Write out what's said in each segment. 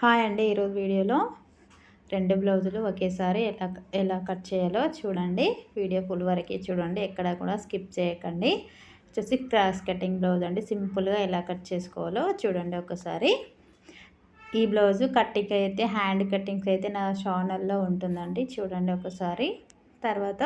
Hi అండి ఈరోజు వీడియోలో రెండు బ్లౌజులు ఒకేసారి ఎలా ఎలా కట్ చేయాలో చూడండి. వీడియో ఫుల్ వరకు చూడండి ఎక్కడ కూడా స్కిప్ చేయకండి. వచ్చేసి క్రాస్ కటింగ్ బ్లౌజ్ అండి సింపుల్గా ఎలా కట్ చేసుకోవాలో చూడండి ఒకసారి. ఈ బ్లౌజు కట్టింగ్ అయితే హ్యాండ్ కటింగ్స్ అయితే నా ఛానల్లో ఉంటుందండి చూడండి ఒకసారి. తర్వాత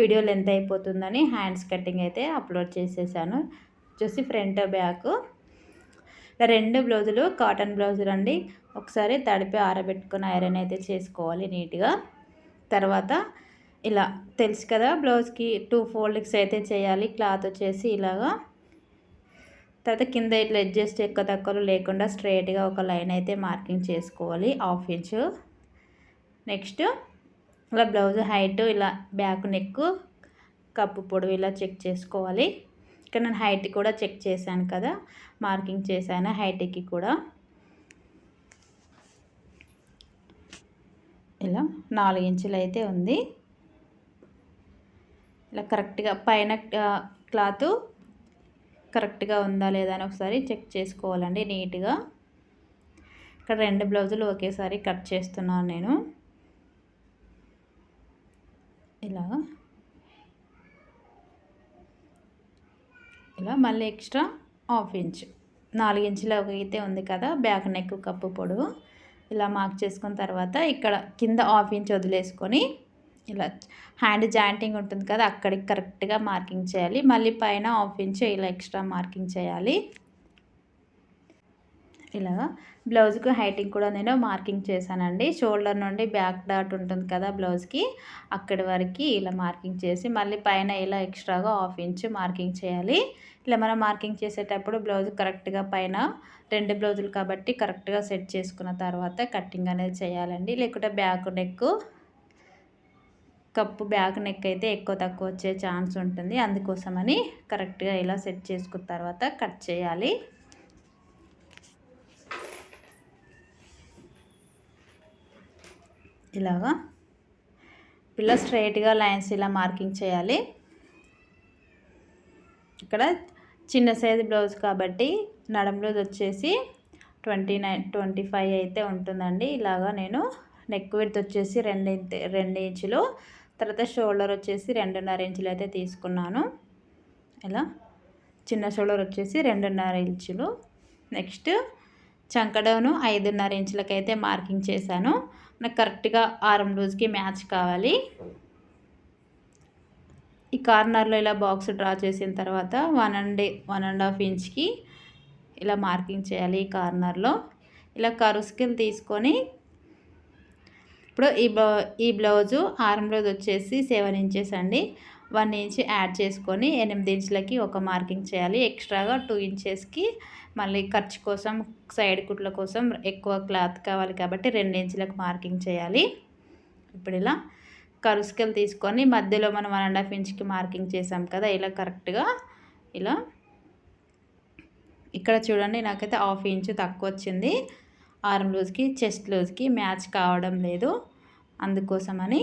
వీడియో లెంత్ అయిపోతుందని హ్యాండ్స్ కటింగ్ అయితే అప్లోడ్ చేసేసాను. చూసి ఫ్రంట్ బ్యాక్ రెండు బ్లౌజులు కాటన్ బ్లౌజులు అండి. ఒకసారి తడిపి ఆరబెట్టుకుని ఐరన్ అయితే చేసుకోవాలి నీట్గా. తర్వాత ఇలా తెలుసు కదా బ్లౌజ్కి టూ ఫోల్డింగ్స్ అయితే చేయాలి. క్లాత్ వచ్చేసి ఇలాగా. తర్వాత కింద ఇట్లా అడ్జస్ట్ ఎక్కువ తక్కువలు లేకుండా స్ట్రైట్గా ఒక లైన్ అయితే మార్కింగ్ చేసుకోవాలి. హాఫ్ ఇంచ్ నెక్స్ట్ ఇలా బ్లౌజ్ హైట్ ఇలా బ్యాక్ నెక్ కప్పు పొడవు ఇలా చెక్ చేసుకోవాలి. ఇక్కడ నేను హైట్ కూడా చెక్ చేశాను కదా మార్కింగ్ చేశాను హైట్కి కూడా. ఇలా నాలుగు ఇంచులు అయితే ఉంది. ఇలా కరెక్ట్గా పైన క్లాత్ కరెక్ట్గా ఉందా లేదా అని ఒకసారి చెక్ చేసుకోవాలండి నీట్గా. ఇక్కడ రెండు బ్లౌజులు ఒకేసారి కట్ చేస్తున్నాను నేను. ఇలా ఇలా మళ్ళీ ఎక్స్ట్రా హాఫ్ ఇంచ్. నాలుగు ఇంచుల అయితే ఉంది కదా బ్యాక్ నెక్ కప్పు పొడవు. ఇలా మార్క్ చేసుకున్న తర్వాత ఇక్కడ కింద హాఫ్ ఇంచ్ వదిలేసుకొని ఇలా హ్యాండ్ జాయింటింగ్ ఉంటుంది కదా అక్కడికి కరెక్ట్గా మార్కింగ్ చేయాలి. మళ్ళీ పైన హాఫ్ ఇంచ్ ఇలా ఎక్స్ట్రా మార్కింగ్ చేయాలి. ఇలాగా. బ్లౌజ్కి హైటింగ్ కూడా నేను మార్కింగ్ చేశానండి. షోల్డర్ నుండి బ్యాక్ డాట్ ఉంటుంది కదా బ్లౌజ్కి అక్కడి వరకు ఇలా మార్కింగ్ చేసి మళ్ళీ పైన ఇలా ఎక్స్ట్రాగా హాఫ్ ఇంచ్ మార్కింగ్ చేయాలి. ఇలా మనం మార్కింగ్ చేసేటప్పుడు బ్లౌజ్ కరెక్ట్గా పైన రెండు బ్లౌజులు కాబట్టి కరెక్ట్గా సెట్ చేసుకున్న తర్వాత కట్టింగ్ అనేది చేయాలండి. లేకుంటే బ్యాక్ నెక్ కప్పు బ్యాక్ నెక్ అయితే ఎక్కువ తక్కువ వచ్చే ఛాన్స్ ఉంటుంది. అందుకోసమని కరెక్ట్గా ఇలా సెట్ చేసుకున్న తర్వాత కట్ చేయాలి. ఇలాగా. పిల్ల స్ట్రైట్గా లైన్స్ ఇలా మార్కింగ్ చేయాలి. ఇక్కడ చిన్న సైజు బ్లౌజ్ కాబట్టి నడం బ్లౌజ్ వచ్చేసి ట్వంటీ నైన్ ట్వంటీ ఫైవ్ అయితే ఉంటుందండి. ఇలాగా నేను నెక్ విడ్త్ వచ్చేసి రెండు రెండు ఇంచులు. తర్వాత షోల్డర్ వచ్చేసి రెండున్నర ఇంచులు అయితే తీసుకున్నాను. ఇలా చిన్న షోల్డర్ వచ్చేసి రెండున్నర ఇంచులు. నెక్స్ట్ చంకడౌను ఐదున్నర ఇంచులకైతే మార్కింగ్ చేశాను. నాకు కరెక్ట్గా ఆరం రోజుకి మ్యాచ్ కావాలి. ఈ కార్నర్లో ఇలా బాక్స్ డ్రా చేసిన తర్వాత one and one and half ఇంచ్కి ఇలా మార్కింగ్ చేయాలి ఈ కార్నర్లో. ఇలా కరుస్కిల్ తీసుకొని ఇప్పుడు ఈ బ్లౌ ఈ బ్లౌజు ఆరం బ్లౌజ్ వచ్చేసి సెవెన్ ఇంచెస్ అండి. వన్ ఇంచ్ యాడ్ చేసుకొని ఎనిమిది ఇంచులకి ఒక మార్కింగ్ చేయాలి. ఎక్స్ట్రాగా టూ ఇంచెస్కి మళ్ళీ ఖర్చు కోసం సైడ్ కుట్ల కోసం ఎక్కువ క్లాత్ కావాలి కాబట్టి రెండు ఇంచులకు మార్కింగ్ చేయాలి. ఇప్పుడు ఇలా కరుసుకెళ్ళి తీసుకొని మధ్యలో మనం వన్ అండ్ హాఫ్ ఇంచ్కి మార్కింగ్ చేసాం కదా ఇలా కరెక్ట్గా ఇలా ఇక్కడ చూడండి నాకైతే హాఫ్ ఇంచ్ తక్కువ వచ్చింది. ఆర్మ్ లూజ్కి చెస్ట్ లూజ్కి మ్యాచ్ కావడం లేదు. అందుకోసమని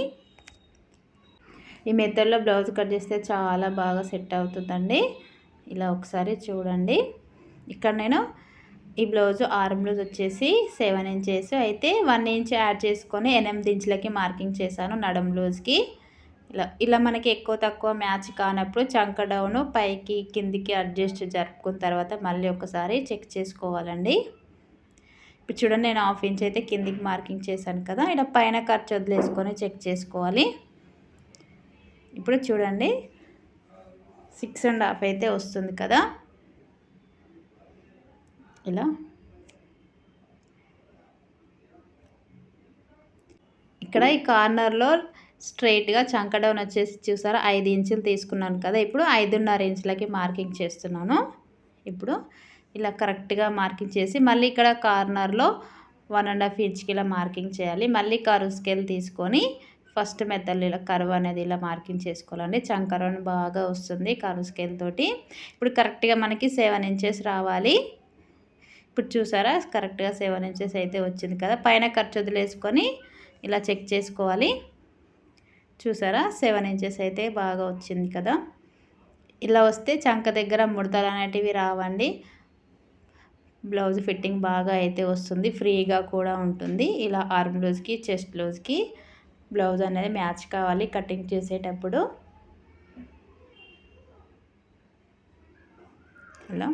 ఈ మెథడ్లో బ్లౌజ్ కట్ చేస్తే చాలా బాగా సెట్ అవుతుందండి. ఇలా ఒకసారి చూడండి. ఇక్కడ నేను ఈ బ్లౌజ్ ఆర్మ్ బ్లౌజ్ వచ్చేసి సెవెన్ ఇంచెస్ అయితే వన్ ఇంచ్ యాడ్ చేసుకొని ఎనిమిది ఇంచులకి మార్కింగ్ చేశాను నడం బ్లౌజ్కి. ఇలా ఇలా మనకి ఎక్కువ తక్కువ మ్యాచ్ కానప్పుడు చంక డౌన్ పైకి కిందికి అడ్జస్ట్ జరుపుకున్న తర్వాత మళ్ళీ ఒకసారి చెక్ చేసుకోవాలండి. ఇప్పుడు చూడండి నేను హాఫ్ ఇంచ్ అయితే కిందికి మార్కింగ్ చేశాను కదా ఇలా పైన ఖర్చు వదిలేసుకొని చెక్ చేసుకోవాలి. ఇప్పుడు చూడండి. సిక్స్ అండ్ హాఫ్ అయితే వస్తుంది కదా. ఇలా. ఇక్కడ ఈ కార్నర్లో స్ట్రైట్గా చంక డౌన్ వచ్చేసి చూసారా? ఐదు ఇంచులు తీసుకున్నాను కదా. ఇప్పుడు ఐదున్నర ఇంచులకి మార్కింగ్ చేస్తున్నాను. ఇప్పుడు ఇలా కరెక్ట్గా మార్కింగ్ చేసి మళ్ళీ ఇక్కడ కార్నర్లో వన్ అండ్ హాఫ్ ఇంచ్కి ఇలా మార్కింగ్ చేయాలి. మళ్ళీ కరువు స్కేల్ తీసుకొని ఫస్ట్ మెత్తలు ఇలా కరువు అనేది ఇలా మార్కింగ్ చేసుకోవాలండి. చంకరను బాగా వస్తుంది కరువు స్కేల్ తోటి. ఇప్పుడు కరెక్ట్గా మనకి సెవెన్ ఇంచెస్ రావాలి. ఇప్పుడు చూసారా? కరెక్ట్గా సెవెన్ ఇంచెస్ అయితే వచ్చింది కదా? పైన ఖర్చు వదిలేసుకొని ఇలా చెక్ చేసుకోవాలి. చూసారా? సెవెన్ ఇంచెస్ అయితే బాగా వచ్చింది కదా? ఇలా వస్తే చంక దగ్గర ముడతలు అనేటివి రావండి. బ్లౌజ్ ఫిట్టింగ్ బాగా అయితే వస్తుంది. ఫ్రీగా కూడా ఉంటుంది. ఇలా ఆర్మ్ బ్లౌజ్కి చెస్ట్ బ్లౌజ్కి బ్లౌజ్ అనేది మ్యాచ్ కావాలి కటింగ్ చేసేటప్పుడు. ఇలా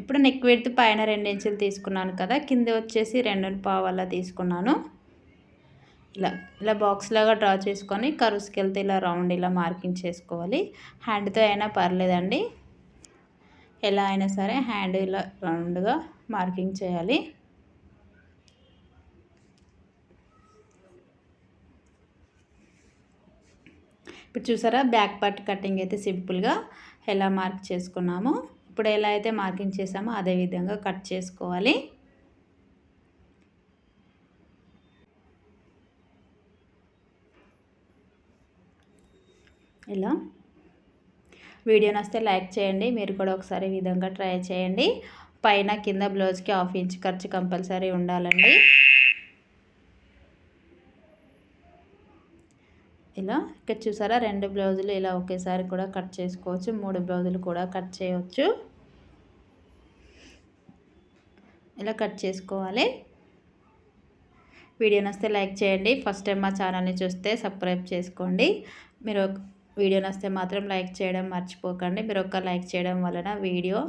ఇప్పుడు నెక్ విడ్త్ పైన రెండు ఇంచులు తీసుకున్నాను కదా కింద వచ్చేసి రెండు పావల్లా తీసుకున్నాను. ఇలా ఇలా బాక్స్ లాగా డ్రా చేసుకొని కరువుకి వెళ్తే ఇలా రౌండ్ ఇలా మార్కింగ్ చేసుకోవాలి. హ్యాండ్తో అయినా పర్లేదండి. ఎలా అయినా సరే హ్యాండ్ ఇలా రౌండ్గా మార్కింగ్ చేయాలి. ఇప్పుడు చూసారా? బ్యాక్ పార్ట్ కటింగ్ అయితే సింపుల్గా ఎలా మార్క్ చేసుకున్నామో ఇప్పుడు ఎలా అయితే మార్కింగ్ చేసామో అదే విధంగా కట్ చేసుకోవాలి. ఇలా. వీడియో నస్తే లైక్ చేయండి మీరు కూడా ఒకసారి విధంగా ట్రై చేయండి. పైన కింద బ్లౌజ్కి హాఫ్ ఇంచ్ ఖర్చు కంపల్సరీ ఉండాలండి. ఇలా ఇక్కడ చూసారా రెండు బ్లౌజులు ఇలా ఒకేసారి కూడా కట్ చేసుకోవచ్చు మూడు బ్లౌజులు కూడా కట్ చేయవచ్చు. ఇలా కట్ చేసుకోవాలి. వీడియో నస్తే లైక్ చేయండి. ఫస్ట్ టైం మా ఛానల్ని చూస్తే సబ్స్క్రైబ్ చేసుకోండి. మీరు వీడియో నస్తే మాత్రం లైక్ చేయడం మర్చిపోకండి. మీరు ఒక్క లైక్ చేయడం వలన వీడియో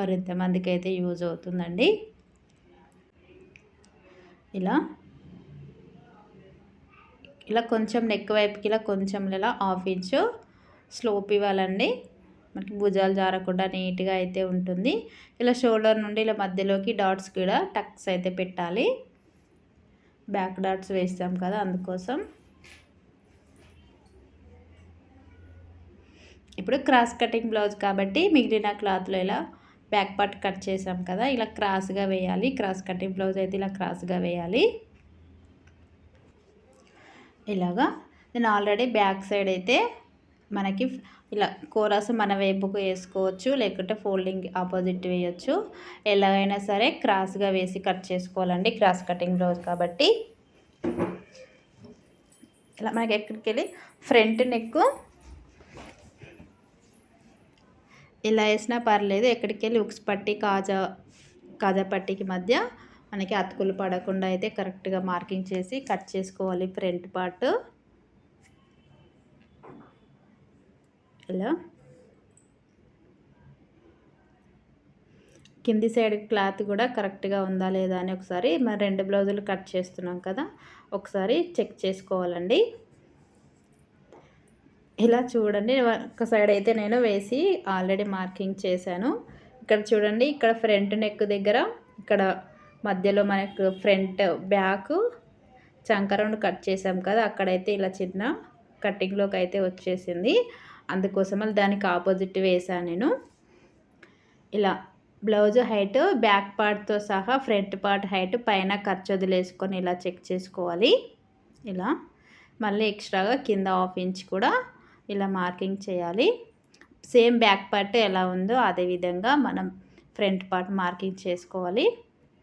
మరింత మందికి అయితే యూజ్ అవుతుందండి. ఇలా ఇలా కొంచెం నెక్ వైపుకి ఇలా కొంచెం ఇలా హాఫ్ ఇంచు స్లోప్ ఇవ్వాలండి. మనకి భుజాలు జారకుండా నీట్గా అయితే ఉంటుంది. ఇలా షోల్డర్ నుండి ఇలా మధ్యలోకి డాట్స్ కూడా టక్స్ అయితే పెట్టాలి. బ్యాక్ డాట్స్ వేస్తాం కదా అందుకోసం. ఇప్పుడు క్రాస్ కటింగ్ బ్లౌజ్ కాబట్టి మిగిలిన క్లాత్లో ఇలా బ్యాక్ పార్ట్ కట్ చేసాం కదా ఇలా క్రాస్గా వేయాలి. క్రాస్ కటింగ్ బ్లౌజ్ అయితే ఇలా క్రాస్గా వేయాలి. ఇలాగా. నేను ఆల్రెడీ బ్యాక్ సైడ్ అయితే మనకి ఇలా కోరాస్ మన వైపుకు వేసుకోవచ్చు లేకుంటే ఫోల్డింగ్ ఆపోజిట్ వేయచ్చు. ఎలాగైనా సరే క్రాస్గా వేసి కట్ చేసుకోవాలండి. క్రాస్ కటింగ్ బ్లౌజ్ కాబట్టి. ఇలా మనకి ఎక్కడికి వెళ్ళి? Front neck. ఇలా వేసినా పర్లేదు. ఎక్కడికి వెళ్ళి ఉక్స్ పట్టి కాజా కాజా పట్టికి మధ్య మనకి అతుకులు పడకుండా అయితే కరెక్ట్గా మార్కింగ్ చేసి కట్ చేసుకోవాలి ఫ్రంట్ పార్ట్. ఇలా కింది సైడ్ క్లాత్ కూడా కరెక్ట్గా ఉందా లేదా అని ఒకసారి మరి రెండు బ్లౌజులు కట్ చేస్తున్నాం కదా ఒకసారి చెక్ చేసుకోవాలండి. ఇలా చూడండి ఒక సైడ్ అయితే నేను వేసి ఆల్రెడీ మార్కింగ్ చేశాను. ఇక్కడ చూడండి ఇక్కడ ఫ్రంట్ నెక్ దగ్గర ఇక్కడ మధ్యలో మనకు ఫ్రంట్ బ్యాక్ చంకరౌండ్ కట్ చేసాం కదా అక్కడైతే ఇలా చిన్న కటింగ్లోకి అయితే వచ్చేసింది. అందుకోసం దానికి ఆపోజిట్ వేసాను నేను. ఇలా బ్లౌజ్ హైట్ బ్యాక్ పార్ట్తో సహా ఫ్రంట్ పార్ట్ హైట్ పైన ఖర్చు వదిలేసుకొని ఇలా చెక్ చేసుకోవాలి. ఇలా మళ్ళీ ఎక్స్ట్రాగా కింద హాఫ్ ఇంచ్ కూడా ఇలా మార్కింగ్ చేయాలి. సేమ్ బ్యాక్ పార్ట్ ఎలా ఉందో అదేవిధంగా మనం ఫ్రంట్ పార్ట్ మార్కింగ్ చేసుకోవాలి.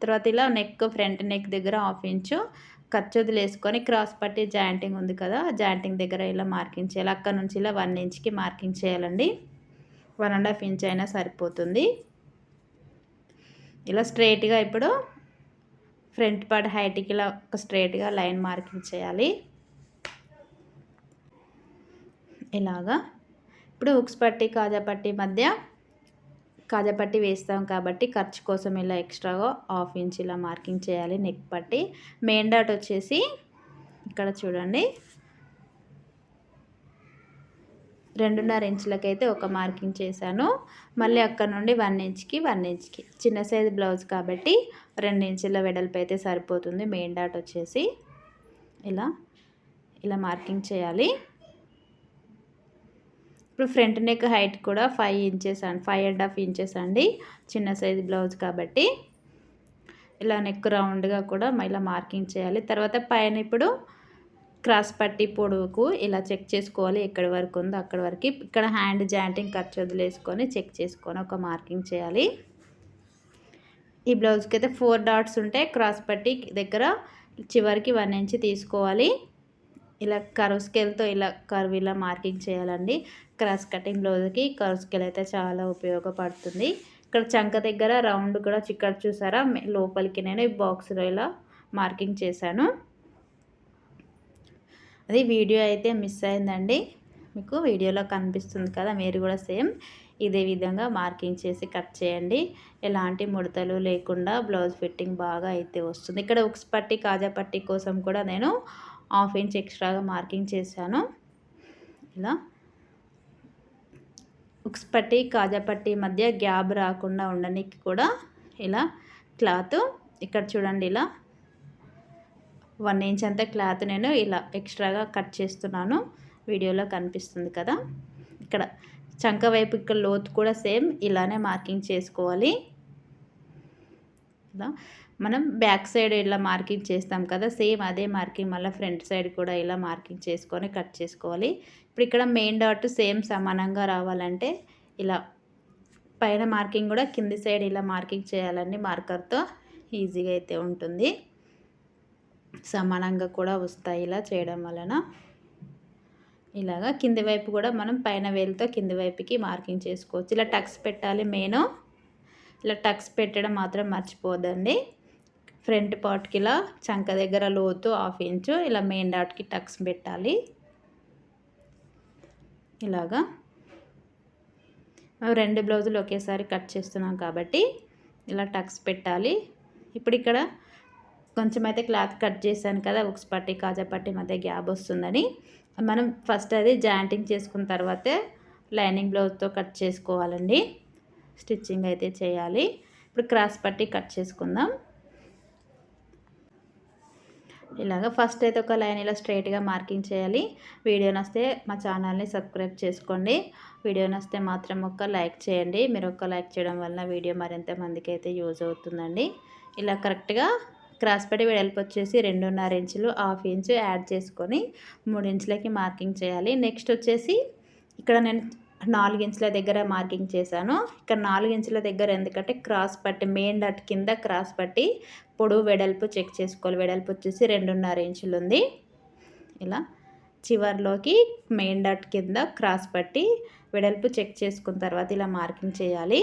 తర్వాత ఇలా నెక్ ఫ్రంట్ నెక్ దగ్గర హాఫ్ ఇంచు ఖర్చు వదిలేసుకొని క్రాస్ పట్టి జాయింటింగ్ ఉంది కదా జాయింటింగ్ దగ్గర ఇలా మార్కింగ్ చేయాలి. అక్కడ నుంచి ఇలా వన్ ఇంచ్కి మార్కింగ్ చేయాలండి. వన్ అండ్ హాఫ్ ఇంచ్ అయినా సరిపోతుంది. ఇలా స్ట్రైట్గా ఇప్పుడు ఫ్రంట్ పార్ట్ హైట్కి ఇలా ఒక స్ట్రైట్గా లైన్ మార్కింగ్ చేయాలి. ఇలాగా. ఇప్పుడు ఉక్స్ పట్టి కాజా పట్టి మధ్య కాజాపట్టి వేస్తాం కాబట్టి ఖర్చు కోసం ఇలా ఎక్స్ట్రాగా హాఫ్ ఇంచ్ ఇలా మార్కింగ్ చేయాలి నెక్ పట్టి. మెయిన్ డాట్ వచ్చేసి ఇక్కడ చూడండి. రెండున్నర ఇంచులకైతే ఒక మార్కింగ్ చేశాను. మళ్ళీ అక్కడ నుండి వన్ ఇంచ్కి వన్ ఇంచ్కి. చిన్న సైజ్ బ్లౌజ్ కాబట్టి రెండు ఇంచుల వెడల్పు అయితే సరిపోతుంది మెయిన్ డాట్ వచ్చేసి. ఇలా ఇలా మార్కింగ్ చేయాలి. ఇప్పుడు ఫ్రంట్ నెక్ హైట్ కూడా ఫైవ్ ఇంచెస్ అండి ఫైవ్ అండ్ హాఫ్ ఇంచెస్ అండి. చిన్న సైజ్ బ్లౌజ్ కాబట్టి ఇలా నెక్ రౌండ్గా కూడా ఇలా మార్కింగ్ చేయాలి. తర్వాత పైన ఇప్పుడు క్రాస్ పట్టి పొడవుకు ఇలా చెక్ చేసుకోవాలి. ఎక్కడి వరకు ఉందో అక్కడి వరకు. ఇక్కడ హ్యాండ్ జాయింటింగ్ ఖర్చు వదిలేసుకొని చెక్ చేసుకొని ఒక మార్కింగ్ చేయాలి. ఈ బ్లౌజ్కి అయితే ఫోర్ డాట్స్ ఉంటే క్రాస్ పట్టి దగ్గర చివరికి వన్ ఇంచ్ తీసుకోవాలి. ఇలా కర్వ్ స్కేల్తో ఇలా కర్వ్ ఇలా మార్కింగ్ చేయాలండి. క్రాస్ కటింగ్ బ్లౌజ్కి కర్వ్ స్కేల్ అయితే చాలా ఉపయోగపడుతుంది. ఇక్కడ చంక దగ్గర రౌండ్ కూడా చిక్కడ చూసారా? లోపలికి నేను ఈ బాక్స్లో ఇలా మార్కింగ్ చేశాను. అది వీడియో అయితే మిస్ అయిందండి. మీకు వీడియోలో కనిపిస్తుంది కదా? మీరు కూడా సేమ్. ఇదే విధంగా మార్కింగ్ చేసి కట్ చేయండి. ఎలాంటి ముడతలు లేకుండా బ్లౌజ్ ఫిట్టింగ్ బాగా అయితే వస్తుంది. ఇక్కడ ఉక్స్ పట్టి కాజా పట్టి కోసం కూడా నేను హాఫ్ ఇంచ్ ఎక్స్ట్రాగా మార్కింగ్ చేశాను. ఇలా. ఉక్స్ పట్టి కాజా పట్టి మధ్య గ్యాప్ రాకుండా ఉండడానికి కూడా ఇలా క్లాత్ ఇక్కడ చూడండి ఇలా. వన్ ఇంచ్ అంత క్లాత్ నేను ఇలా ఎక్స్ట్రాగా కట్ చేస్తున్నాను. వీడియోలో కనిపిస్తుంది కదా. ఇక్కడ చంక వైపు ఇక్కడ లోతు కూడా సేమ్ ఇలానే మార్కింగ్ చేసుకోవాలి. ఇలా మనం బ్యాక్ సైడ్ ఇలా మార్కింగ్ చేస్తాం కదా సేమ్ అదే మార్కింగ్ మళ్ళీ ఫ్రంట్ సైడ్ కూడా ఇలా మార్కింగ్ చేసుకొని కట్ చేసుకోవాలి. ఇప్పుడు ఇక్కడ మెయిన్ డాట్ సేమ్ సమానంగా రావాలంటే ఇలా పైన మార్కింగ్ కూడా కింది సైడ్ ఇలా మార్కింగ్ చేయాలండి మార్కర్తో ఈజీగా అయితే ఉంటుంది. సమానంగా కూడా వస్తాయి ఇలా చేయడం వలన. ఇలాగా కింది వైపు కూడా మనం పైన వేలుతో కింది వైపుకి మార్కింగ్ చేసుకోవచ్చు. ఇలా టక్స్ పెట్టాలి మెయిన్. ఇలా టక్స్ పెట్టడం మాత్రం మర్చిపోదండి ఫ్రంట్ పార్ట్కి ఇలా చంక దగ్గర లోతు హాఫ్ ఇంచు ఇలా మెయిన్ డాట్కి టక్స్ పెట్టాలి. ఇలాగా. రెండు బ్లౌజులు ఒకేసారి కట్ చేస్తున్నాం కాబట్టి ఇలా టక్స్ పెట్టాలి. ఇప్పుడు ఇక్కడ కొంచెం అయితే క్లాత్ కట్ చేశాను కదా ఉక్స్ పట్టి కాజా పట్టి మధ్య గ్యాప్ వస్తుందని. మనం ఫస్ట్ అది జాయింటింగ్ చేసుకున్న తర్వాతే లైనింగ్ బ్లౌజ్తో కట్ చేసుకోవాలండి. స్టిచ్చింగ్ అయితే చేయాలి. ఇప్పుడు క్రాస్ పట్టి కట్ చేసుకుందాం. ఇలాగ ఫస్ట్ అయితే ఒక లైన్ ఇలా స్ట్రైట్గా మార్కింగ్ చేయాలి. వీడియో నస్తే మా ఛానల్ని సబ్స్క్రైబ్ చేసుకోండి. వీడియో నస్తే మాత్రం ఒక లైక్ చేయండి. మీరు ఒక్క లైక్ చేయడం వల్ల వీడియో మరింత మందికి అయితే యూజ్ అవుతుందండి. ఇలా కరెక్ట్గా క్రాస్ పట్టి వెడల్పు వచ్చేసి రెండున్నర ఇంచులు హాఫ్ ఇంచు యాడ్ చేసుకొని మూడు ఇంచులకి మార్కింగ్ చేయాలి. నెక్స్ట్ వచ్చేసి ఇక్కడ నేను నాలుగు ఇంచుల దగ్గర మార్కింగ్ చేశాను. ఇక్కడ నాలుగు ఇంచుల దగ్గర ఎందుకంటే క్రాస్ పట్టి మెయిన్ డట్ కింద క్రాస్ పట్టి పొడవు వెడల్పు చెక్ చేసుకోవాలి. వెడల్పు వచ్చేసి రెండున్నర ఇంచులు ఉంది. ఇలా చివర్లోకి మెయిన్ డట్ కింద క్రాస్ పట్టి వెడల్పు చెక్ చేసుకున్న తర్వాత ఇలా మార్కింగ్ చేయాలి.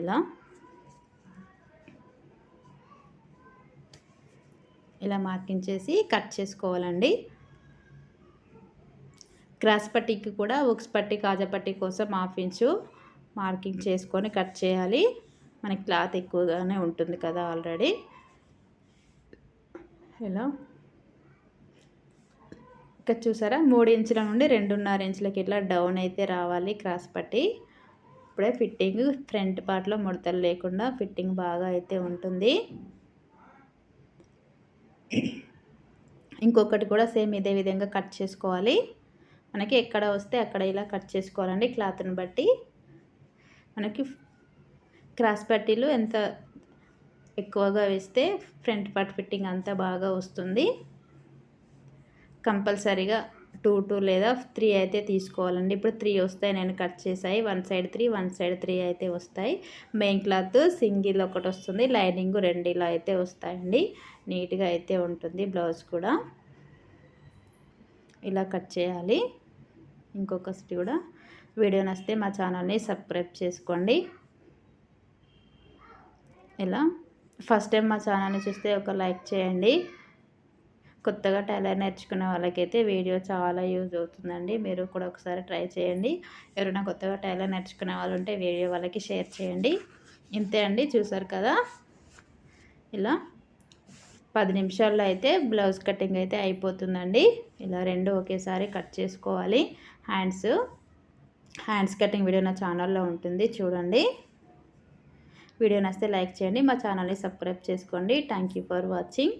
ఇలా ఇలా మార్కింగ్ చేసి కట్ చేసుకోవాలండి. క్రాస్ పట్టీకి కూడా ఉక్స్ పట్టి కాజా పట్టీ కోసం హాఫ్ ఇంచు మార్కింగ్ చేసుకొని కట్ చేయాలి. మనకి క్లాత్ ఎక్కువగానే ఉంటుంది కదా ఆల్రెడీ. ఇలా. ఇక్కడ చూసారా? మూడు ఇంచుల నుండి రెండున్నర ఇంచులకి ఇట్లా డౌన్ అయితే రావాలి క్రాస్ పట్టి. ఇప్పుడే ఫిట్టింగ్ ఫ్రంట్ పార్ట్లో ముడతలు లేకుండా ఫిట్టింగ్ బాగా అయితే ఉంటుంది. ఇంకొకటి కూడా సేమ్ ఇదే విధంగా కట్ చేసుకోవాలి. మనకి ఎక్కడ వస్తే అక్కడ ఇలా కట్ చేసుకోవాలండి క్లాత్ని బట్టి. మనకి క్రాస్ పట్టీలు ఎంత ఎక్కువగా వేస్తే ఫ్రంట్ పార్ట్ ఫిట్టింగ్ అంతా బాగా వస్తుంది. కంపల్సరీగా టూ టూ లేదా త్రీ అయితే తీసుకోవాలండి. ఇప్పుడు త్రీ వస్తాయి నేను కట్ చేసాయి one side three one side three అయితే వస్తాయి. మెయిన్ క్లాత్ సింగిల్ ఒకటి వస్తుంది లైనింగ్ రెండు ఇలా అయితే వస్తాయండి. నీట్గా అయితే ఉంటుంది బ్లౌజ్ కూడా. ఇలా కట్ చేయాలి. ఇంకొకటి కూడా వీడియో నచ్చితే మా ఛానల్ని సబ్స్క్రైబ్ చేసుకోండి. ఇలా ఫస్ట్ టైం మా ఛానల్ని చూస్తే ఒక లైక్ చేయండి. కొత్తగా టైలర్ నేర్చుకునే వాళ్ళకైతే వీడియో చాలా యూజ్ అవుతుందండి. మీరు కూడా ఒకసారి ట్రై చేయండి. ఎవరైనా కొత్తగా టైలర్ నేర్చుకునే వాళ్ళు ఉంటే వీడియో వాళ్ళకి షేర్ చేయండి. ఇంతే అండి. చూసారు కదా? ఇలా పది నిమిషాల్లో అయితే బ్లౌజ్ కటింగ్ అయితే అయిపోతుందండి. ఇలా రెండు ఒకేసారి కట్ చేసుకోవాలి. హ్యాండ్స్ హ్యాండ్స్ కటింగ్ వీడియో నా ఛానల్లో ఉంటుంది చూడండి. వీడియో నచ్చితే లైక్ చేయండి మా ఛానల్ని సబ్స్క్రైబ్ చేసుకోండి. Thank for watching.